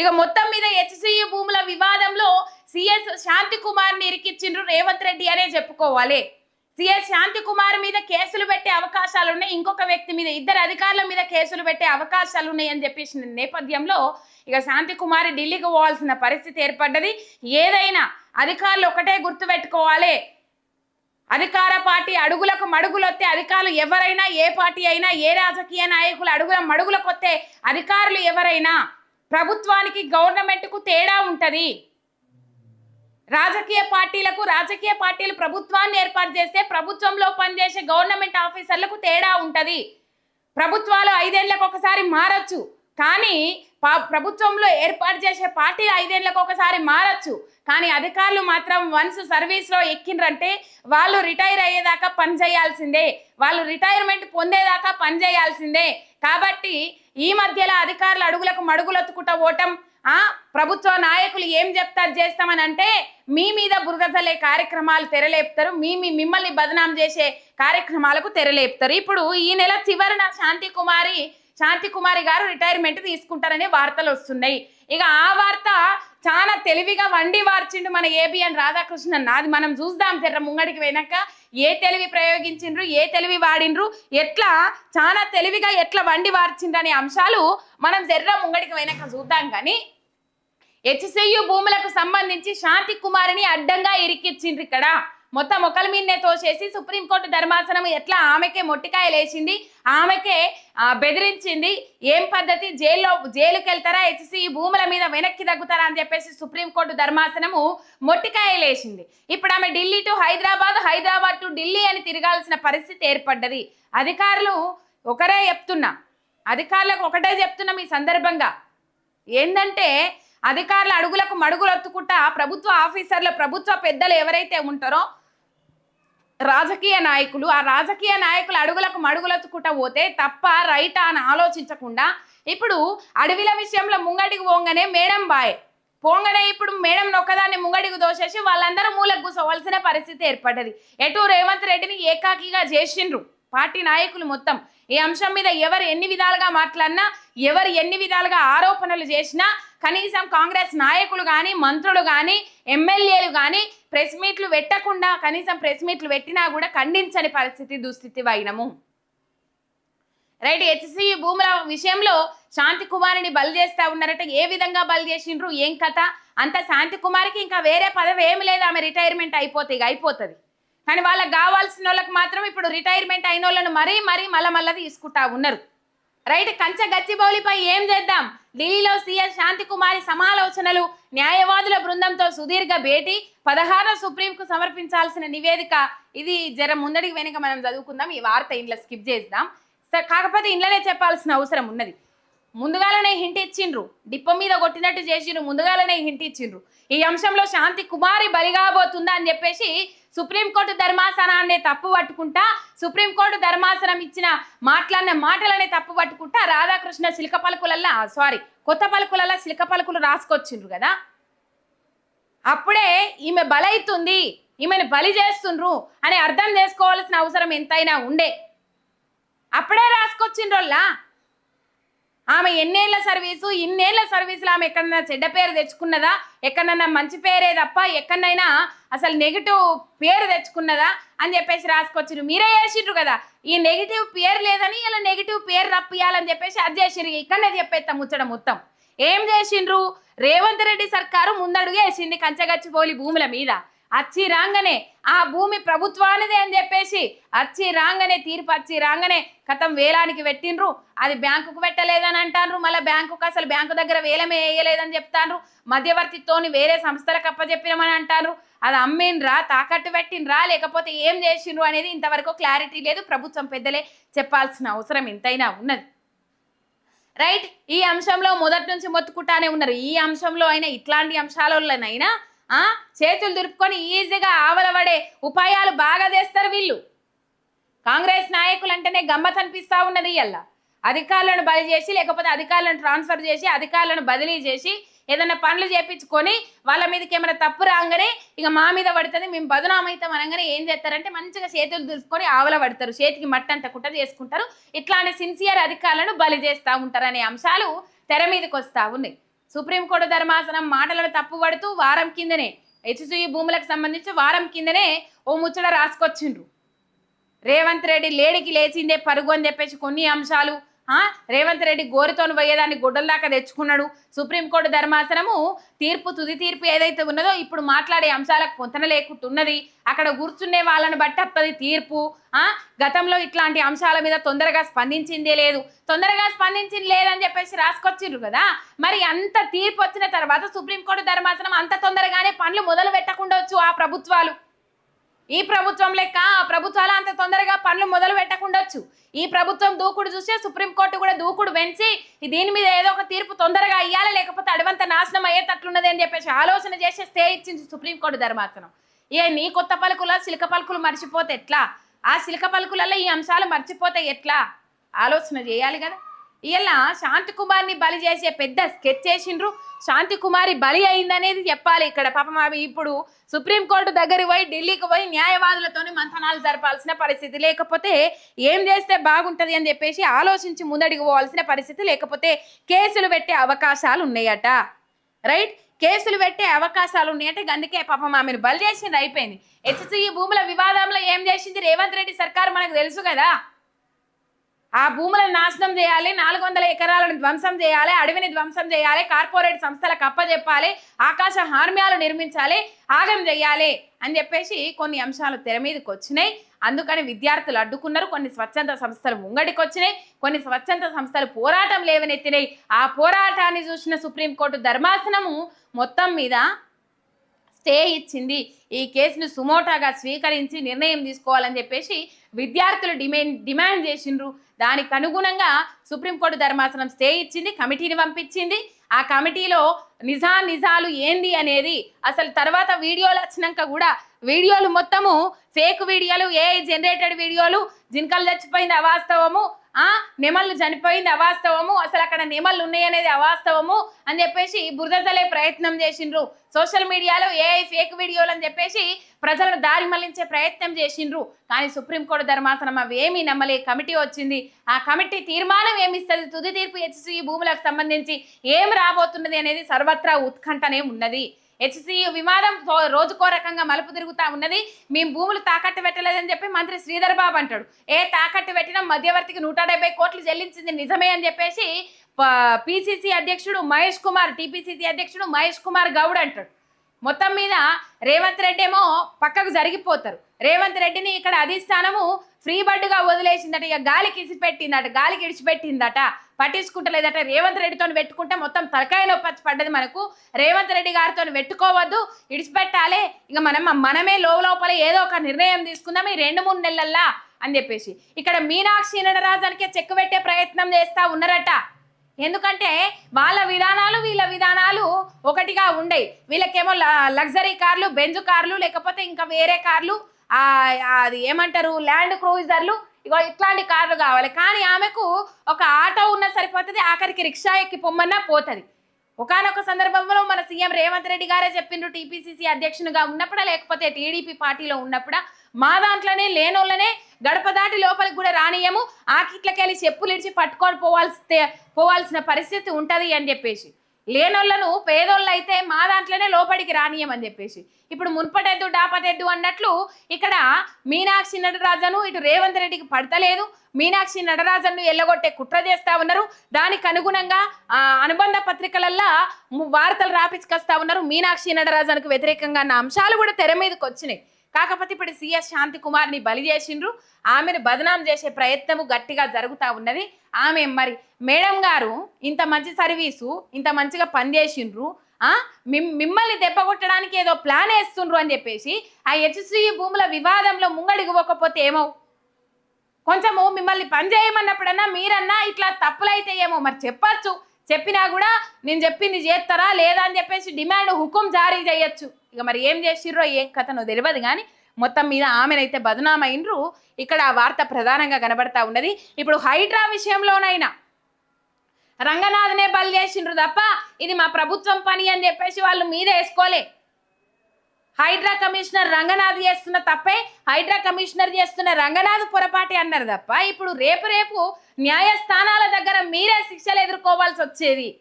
ఇక మొత్తం మీద హెచ్సియు భూముల వివాదంలో సిఎస్ శాంతి కుమార్ని ఇరికిచ్చిండ్రు రేవంత్ రెడ్డి అనే చెప్పుకోవాలి. సిఎస్ శాంతి కుమార్ మీద కేసులు పెట్టే అవకాశాలు ఉన్నాయి. ఇంకొక వ్యక్తి మీద ఇద్దరు అధికారుల మీద కేసులు పెట్టే అవకాశాలు ఉన్నాయి అని చెప్పేసిన నేపథ్యంలో ఇక శాంతి కుమార్ ఢిల్లీకి పోవాల్సిన పరిస్థితి ఏర్పడ్డది. ఏదైనా అధికారులు ఒకటే గుర్తు పెట్టుకోవాలి. అధికార పార్టీ అడుగులకు మడుగులొత్తే అధికారులు ఎవరైనా ఏ పార్టీ అయినా ఏ రాజకీయ నాయకులు అడుగుల మడుగులకొత్తే అధికారులు ఎవరైనా ప్రభుత్వానికి గవర్నమెంట్కు తేడా ఉంటది. రాజకీయ పార్టీలకు రాజకీయ పార్టీలు ప్రభుత్వాన్ని ఏర్పాటు చేస్తే ప్రభుత్వంలో పనిచేసే గవర్నమెంట్ ఆఫీసర్లకు తేడా ఉంటది. ప్రభుత్వాలు ఐదేళ్ళకు ఒకసారి మారచ్చు. కానీ పా- ప్రభుత్వంలో ఏర్పాటు చేసే పార్టీ ఐదేళ్ళకు ఒకసారి మారచ్చు. కానీ అధికారులు మాత్రం వన్స్ సర్వీస్లో ఎక్కినరంటే వాళ్ళు రిటైర్ అయ్యేదాకా పనిచేయాల్సిందే వాళ్ళు రిటైర్మెంట్ పొందేదాకా పని చేయాల్సిందే. కాబట్టి ఈ మధ్యలో అధికారులు అడుగులకు మడుగులొత్తుకుంటా ఓటం ఆ ప్రభుత్వ నాయకులు ఏం చెప్తారు చేస్తామని అంటే మీ మీద బురద చల్లే కార్యక్రమాలు తెరలేపుతారు మీ మీ మిమ్మల్ని బదనాం చేసే కార్యక్రమాలకు తెరలేపుతారు. ఇప్పుడు ఈ నెల చివరన శాంతి కుమారి శాంతి కుమారి గారు రిటైర్మెంట్ తీసుకుంటారనే వార్తలు వస్తున్నాయి. ఇక ఆ వార్త చాలా తెలివిగా వండి వార్చిండు మన ఏబిఎన్ రాధాకృష్ణన్. అది మనం చూద్దాం తెర్ర ముంగడికి వెనక ఏ తెలివి ప్రయోగించిండ్రు ఏ తెలివి వాడిండ్రు ఎట్లా చాలా తెలివిగా ఎట్లా వండి వార్చిండ్రు అనే అంశాలు మనం జర్ర ముంగడికి పోయినాక చూద్దాం కానీ హెచ్సియు భూములకు సంబంధించి శాంతి కుమారిని అడ్డంగా ఇరికిచ్చిండ్రు ఇక్కడ. మొత్తం ఒకరి మీదనే తోసేసి సుప్రీంకోర్టు ధర్మాసనం ఎట్లా ఆమెకే మొట్టికాయ వేసింది ఆమెకే బెదిరించింది ఏం పద్ధతి జైల్లో జైలుకి వెళ్తారా హెచ్సి భూముల మీద వెనక్కి తగ్గుతారా అని చెప్పేసి సుప్రీంకోర్టు ధర్మాసనము మొట్టికాయ వేసింది ఇప్పుడు ఆమె ఢిల్లీ టు హైదరాబాద్ హైదరాబాద్ టు ఢిల్లీ అని తిరగాల్సిన పరిస్థితి ఏర్పడ్డది. అధికారులు ఒకరే చెప్తున్నా అధికారులకు ఒకటే చెప్తున్నాం ఈ సందర్భంగా. ఏంటంటే అధికారుల అడుగులకు మడుగులు ఒత్తుకుంటా ప్రభుత్వ ఆఫీసర్లు ప్రభుత్వ పెద్దలు ఎవరైతే ఉంటారో రాజకీయ నాయకులు ఆ రాజకీయ నాయకులు అడుగులకు మడుగులొత్తుకుంటా పోతే తప్ప రైటా అని ఆలోచించకుండా ఇప్పుడు అడవిల విషయంలో ముంగడికి పోగానే మేడం బాయ్. పోంగనే ఇప్పుడు మేడం ఒక్కదాన్ని ముంగడికి దోసేసి వాళ్ళందరూ మూలకు కూర్చోవలసిన పరిస్థితి ఏర్పడ్డది. ఎటు రేవంత్ రెడ్డిని ఏకాకిగా చేసిండ్రు. పార్టీ నాయకులు మొత్తం. ఈ అంశం మీద ఎవరు ఎన్ని విధాలుగా మాట్లాడినా ఎవరు ఎన్ని విధాలుగా ఆరోపణలు చేసినా కనీసం కాంగ్రెస్ నాయకులు కానీ మంత్రులు కానీ ఎమ్మెల్యేలు కానీ ప్రెస్ మీట్లు పెట్టకుండా కనీసం ప్రెస్ మీట్లు పెట్టినా కూడా ఖండించని పరిస్థితి దుస్థితి వైనము రైట్ హెచ్సి భూముల విషయంలో శాంతి కుమారిని బలి చేస్తా ఉన్నారట. ఏ విధంగా బలి చేసిండ్రు? ఏం కథ? అంత శాంతి కుమారికి ఇంకా వేరే పదవి ఏమి లేదు. ఆమె రిటైర్మెంట్ అయిపోతే ఇక అయిపోతుంది. కానీ వాళ్ళకి కావాల్సిన వాళ్ళకి మాత్రం ఇప్పుడు రిటైర్మెంట్ అయిన వాళ్ళను మరీ మరీ మళ్ళా మళ్ళా తీసుకుంటా ఉన్నారు. రైట్? కంచె గచ్చిబౌలిపై ఏం చేద్దాం? ఢిల్లీలో సీఎస్ శాంతికుమారి సమాలోచనలు న్యాయవాదుల బృందంతో సుదీర్ఘ భేటీ పదహారు సుప్రీంకు సమర్పించాల్సిన నివేదిక. ఇది జర ముందడికి వెనుక మనం చదువుకుందాం. ఈ వార్త ఇంట్లో స్కిప్ చేద్దాం. కాకపోతే ఇంట్లోనే చెప్పాల్సిన అవసరం ఉన్నది. ముందుగాలనే హింట్ ఇచ్చిండ్రు. డిప్ప మీద కొట్టినట్టు చేసిండ్రు ముందుగాలనే హింట్ ఇచ్చిండ్రు. ఈ అంశంలో శాంతి కుమారి బలిగాబోతుందా అని చెప్పేసి సుప్రీంకోర్టు ధర్మాసనాన్ని తప్పు పట్టుకుంటా సుప్రీంకోర్టు ధర్మాసనం ఇచ్చిన మాట్లాడిన మాటలనే తప్పు పట్టుకుంటా రాధాకృష్ణ శిల్క పలుకులల్లా సారీ కొత్త పలుకులల్లా శిల్క పలుకులు రాసుకొచ్చిండ్రు కదా? అప్పుడే ఈమె బలైతుంది ఈమెను బలి చేస్తుండ్రు అని అర్థం చేసుకోవాల్సిన అవసరం ఎంతైనా ఉండే. అప్పుడే రాసుకొచ్చిండ్రోల్లా ఆమె ఎన్నేళ్ళ సర్వీసు ఇన్నేళ్ళ సర్వీసులు ఆమె ఎక్కడన్నా చెడ్డ పేరు తెచ్చుకున్నదా? ఎక్కడన్నా మంచి పేరే తప్ప ఎక్కడైనా అసలు నెగిటివ్ పేరు తెచ్చుకున్నదా? అని చెప్పేసి రాసుకొచ్చిర్రు. మీరే చేసిండ్రు కదా. ఈ నెగిటివ్ పేరు లేదని ఇలా నెగిటివ్ పేరు రప్పియాలని చెప్పేసి అది చేసిర్రు. ఇక్కడనే చెప్పేస్తాం ముచ్చడం మొత్తం. ఏం చేసిండ్రు రేవంత్ రెడ్డి సర్కారు ముందడుగు వేసింది కంచగచ్చిపోలి భూముల మీద. అచ్చి రాగానే ఆ భూమి ప్రభుత్వానిదే అని చెప్పేసి అచ్చి రాగానే తీర్పు అచ్చి రాగానే కథం వేలానికి పెట్టిండ్రు. అది బ్యాంకుకు పెట్టలేదని అంటారు మళ్ళీ బ్యాంకుకు అసలు బ్యాంకు దగ్గర వేలమే వేయలేదని చెప్తాండ్రు. మధ్యవర్తితోని వేరే సంస్థలకు అప్పచెప్పినామని అంటారు అది అమ్మిండ్రా తాకట్టు పెట్టిండ్రా లేకపోతే ఏం చేసిండ్రు అనేది ఇంతవరకు క్లారిటీ లేదు. ప్రభుత్వం పెద్దలే చెప్పాల్సిన అవసరం ఎంతైనా ఉన్నది. రైట్ ఈ అంశంలో మొదటి నుంచి మొత్తుకుంటానే ఉన్నారు. ఈ అంశంలో అయినా ఇట్లాంటి అంశాలలోనైనా ఆ? చేతులు దురుపుకొని ఈజీగా ఆవలబడే ఉపాయాలు బాగా చేస్తారు వీళ్ళు. కాంగ్రెస్ నాయకులు అంటేనే గమ్మత్ అనిపిస్తూ ఉన్నది ఇలా అధికారులను బలి చేసి లేకపోతే అధికారులను ట్రాన్స్ఫర్ చేసి అధికారులను బదిలీ చేసి ఏదైనా పనులు చేపించుకొని వాళ్ళ మీదకి ఏమైనా తప్పు రాగానే ఇక మా మీద పడుతుంది మేము బదునామైతాం అనగానే ఏం చేస్తారంటే మంచిగా చేతులు దులుపుకొని ఆవల పడతారు. చేతికి మట్టి అంటకుండా చేసుకుంటారు. ఇట్లాంటి సిన్సియర్ అధికారులను బలి చేస్తూ ఉంటారు అనే అంశాలు తెర మీదకి వస్తూ ఉన్నాయి. సుప్రీంకోర్టు ధర్మాసనం మాటలను తప్పుపడుతూ వారం కిందనే హెచ్సియు భూములకు సంబంధించి వారం కిందనే ఓ ముచ్చట రాసుకొచ్చిండ్రు. రేవంత్ రెడ్డి లేడికి లేచిందే పరుగు అని చెప్పేసి కొన్ని అంశాలు రేవంత్ రెడ్డి గోరితోని పోయేదాన్ని గుడ్డల దాకా తెచ్చుకున్నాడు. సుప్రీంకోర్టు ధర్మాసనము తీర్పు తుది తీర్పు ఏదైతే ఉన్నదో ఇప్పుడు మాట్లాడే అంశాలకు పొంతన లేకుంటున్నది. అక్కడ కూర్చునే వాళ్ళని బట్టి వస్తుంది తీర్పు. ఆ? గతంలో ఇట్లాంటి అంశాల మీద తొందరగా స్పందించిందే లేదు. తొందరగా స్పందించింది లేదని చెప్పేసి రాసుకొచ్చిండ్రు కదా. మరి అంత తీర్పు వచ్చిన తర్వాత సుప్రీంకోర్టు ధర్మాసనం అంత తొందరగానే పనులు మొదలు పెట్టకుండా ఆ ప్రభుత్వాలు. ఈ ప్రభుత్వం లెక్క ఆ ప్రభుత్వ తొందరగా పనులు మొదలు పెట్టకుండొచ్చు. ఈ ప్రభుత్వం దూకుడు చూస్తే సుప్రీంకోర్టు కూడా దూకుడు పెంచి దీని మీద ఏదో ఒక తీర్పు తొందరగా అయ్యాలి లేకపోతే అడవంత నాశనం అయ్యేటట్లున్నది అని చెప్పేసి ఆలోచన చేసే స్టే ఇచ్చింది సుప్రీంకోర్టు ధర్మాసనం. ఇక నీ కొత్త పలుకుల సిలిక పలుకులు మర్చిపోతే ఎట్లా? ఆ సిలక పలుకులలో ఈ అంశాలు మర్చిపోతే ఎట్లా? ఆలోచన చేయాలి కదా. ఇలా శాంతి కుమార్ని బలి చేసే పెద్ద స్కెచ్ చేసిండ్రు. శాంతి కుమారి బలి అయిందనేది చెప్పాలి ఇక్కడ. పాపం అవి ఇప్పుడు సుప్రీంకోర్టు దగ్గరికి పోయి ఢిల్లీకి పోయి న్యాయవాదులతోనే మంథనాలు జరపాల్సిన పరిస్థితి లేకపోతే ఏం చేస్తే బాగుంటుంది అని చెప్పేసి ఆలోచించి ముందడికి పోవాల్సిన పరిస్థితి లేకపోతే కేసులు పెట్టే అవకాశాలు ఉన్నాయట. రైట్? కేసులు పెట్టే అవకాశాలు ఉన్నాయంటే. అందుకే పాపం ఆమెను బలి చేసింది అయిపోయింది. హెచ్సిఈ భూముల వివాదంలో ఏం చేసింది రేవంత్ రెడ్డి సర్కార్ మనకు తెలుసు కదా. ఆ భూములను నాశనం చేయాలి నాలుగు వందల ఎకరాలను ధ్వంసం చేయాలి అడవిని ధ్వంసం చేయాలి కార్పొరేట్ సంస్థలకు అప్పజెప్పాలి ఆకాశ హార్మ్యాలు నిర్మించాలి ఆగం చేయాలి అని చెప్పేసి కొన్ని అంశాలు తెర మీదకి వచ్చినాయి. అందుకని విద్యార్థులు అడ్డుకున్నారు. కొన్ని స్వచ్ఛంద సంస్థలు ముంగడికి వచ్చినాయి కొన్ని స్వచ్ఛంద సంస్థలు పోరాటం లేవనెత్తినాయి. ఆ పోరాటాన్ని చూసిన సుప్రీంకోర్టు ధర్మాసనము మొత్తం మీద స్టే ఇచ్చింది. ఈ కేసును సుమోటాగా స్వీకరించి నిర్ణయం తీసుకోవాలని చెప్పేసి విద్యార్థులు డిమాండ్ డిమాండ్ చేసిండ్రు. దానికి అనుగుణంగా సుప్రీంకోర్టు ధర్మాసనం స్టే ఇచ్చింది కమిటీని పంపించింది. ఆ కమిటీలో నిజా నిజాలు ఏంది అనేది అసలు తర్వాత వీడియోలు వచ్చినాక కూడా వీడియోలు మొత్తము ఫేక్ వీడియోలు ఏ జనరేటెడ్ వీడియోలు జింకలు చచ్చిపోయింది అవాస్తవము. ఆ నెమళ్ళు చనిపోయింది అవాస్తవము అసలు అక్కడ నెమళ్ళు ఉన్నాయనేది అవాస్తవము అని చెప్పేసి బురద ప్రయత్నం చేసిండ్రు. సోషల్ మీడియాలో ఏ ఫేక్ వీడియోలు అని చెప్పేసి ప్రజలను దారి మళ్ళించే ప్రయత్నం చేసిండ్రు. కానీ సుప్రీంకోర్టు ధర్మాసనం అవి ఏమీ నమ్మలే. కమిటీ వచ్చింది. ఆ కమిటీ తీర్మానం ఏమిస్తుంది? తుది తీర్పు హెచ్సి భూములకు సంబంధించి ఏం రాబోతున్నది అనేది సర్వత్రా ఉత్కంఠనే ఉన్నది. హెచ్సి వివాదం రోజుకో రకంగా మలుపు తిరుగుతా ఉన్నది. మేము భూములు తాకట్టు పెట్టలేదని చెప్పి మంత్రి శ్రీధర్ బాబు అంటాడు. ఏ తాకట్టు పెట్టినా మధ్యవర్తికి నూట డెబ్బై కోట్లు చెల్లించింది నిజమే అని చెప్పేసి పిసిసి అధ్యక్షుడు మహేష్ కుమార్ టిపిసిసి అధ్యక్షుడు మహేష్ కుమార్ గౌడ్ అంటాడు. మొత్తం మీద రేవంత్ రెడ్డి ఏమో పక్కకు జరిగిపోతారు. రేవంత్ రెడ్డిని ఇక్కడ అధిష్టానము ఫ్రీ బర్డ్గా వదిలేసిందట ఇక గాలికి ఇసిపెట్టిందట గాలికి ఇడిచిపెట్టిందట పట్టించుకుంటలేదట. రేవంత్ రెడ్డితో పెట్టుకుంటే మొత్తం తలకాయ నొప్పి పడ్డది మనకు. రేవంత్ రెడ్డి గారితో పెట్టుకోవద్దు ఇడిచిపెట్టాలి. ఇక మనం మనమే లోపల ఏదో ఒక నిర్ణయం తీసుకుందాం ఈ రెండు మూడు నెలల్లో అని చెప్పేసి. ఇక్కడ మీనాక్షి నటరాజానికే చెక్కు పెట్టే ప్రయత్నం చేస్తా ఉన్నారట. ఎందుకంటే వాళ్ళ విధానాలు వీళ్ళ విధానాలు ఒకటిగా ఉండేవి వీళ్ళకేమో లగ్జరీ కార్లు బెంజ్ కార్లు లేకపోతే ఇంకా వేరే కార్లు అది ఏమంటారు ల్యాండ్ క్రూజర్లు ఇగో ఇట్లాంటి కార్లు కావాలి. కానీ ఆమెకు ఒక ఆటో ఉన్న సరిపోతుంది ఆఖరికి రిక్షా ఎక్కి పొమ్మన్నా పోతుంది. ఒకనొక సందర్భంలో మన సీఎం రేవంత్ రెడ్డి గారే చెప్పిండ్రు టీపీసీసీ అధ్యక్షునిగా ఉన్నప్పుడా లేకపోతే టీడీపీ పార్టీలో ఉన్నప్పుడా? మా దాంట్లోనే లేనోళ్ళనే గడప దాటి లోపలికి కూడా రానియము. ఆకిట్లకెళ్ళి చెప్పులు ఇడిచి పట్టుకొని పోవాల్సి పోవాల్సిన పరిస్థితి ఉంటుంది అని చెప్పేసి. లేనోళ్ళను పేదోళ్ళు అయితే మా దాంట్లోనే లోపలికి రానియమని చెప్పేసి. ఇప్పుడు మున్పటెద్దు డాపటెద్దు అన్నట్లు ఇక్కడ మీనాక్షి నటరాజను ఇటు రేవంత్ రెడ్డికి పడతలేదు. మీనాక్షి నటరాజన్ను ఎల్లగొట్టే కుట్ర చేస్తా ఉన్నారు. దానికి అనుగుణంగా అనుబంధ పత్రికలల్లో వార్తలు రాపించుకొస్తా ఉన్నారు. మీనాక్షి నటరాజన్కు వ్యతిరేకంగా అన్న అంశాలు కూడా తెర మీదకి వచ్చినాయి కాకపోతే ఇప్పుడు సిఎస్ శాంతి కుమార్ని బలి చేసిండ్రు. ఆమెను బదనాం చేసే ప్రయత్నము గట్టిగా జరుగుతూ ఉన్నది. ఆమె మరి మేడం గారు ఇంత మంచి సర్వీసు ఇంత మంచిగా పనిచేసిండ్రు. ఆ? మిమ్- మిమ్మల్ని దెబ్బకొట్టడానికి ఏదో ప్లాన్ వేస్తుండ్రు అని చెప్పేసి ఆ హెచ్సిఈ భూముల వివాదంలో ముంగడికి పోకపోతే ఏమో? కొంచెము మిమ్మల్ని పని చేయమన్నప్పుడన్నా మీరన్నా ఇట్లా తప్పులైతే ఏమో? మరి చెప్పచ్చు. చెప్పినా కూడా నేను చెప్పింది చేస్తారా లేదా అని చెప్పేసి డిమాండ్ హుకుం జారీ చేయొచ్చు. ఇక మరి ఏం చేసిర్రో ఏం కథనో తెలియదు కానీ మొత్తం మీద ఆమెనైతే బదనామైనరు ఇక్కడ ఆ వార్త ప్రధానంగా కనబడతా ఉన్నది. ఇప్పుడు హైడ్రా విషయంలోనైనా రంగనాథనే బలి చేసిండ్రు తప్ప ఇది మా ప్రభుత్వం పని అని చెప్పేసి వాళ్ళు మీద వేసుకోలే. హైడ్రా కమిషనర్ రంగనాథ్ చేస్తున్న తప్పే. హైడ్రా కమిషనర్ చేస్తున్న రంగనాథ్ పొరపాటి అన్నారు తప్ప ఇప్పుడు రేపు రేపు న్యాయస్థానాల దగ్గర మీరే శిక్షలు ఎదుర్కోవాల్సి వచ్చేది.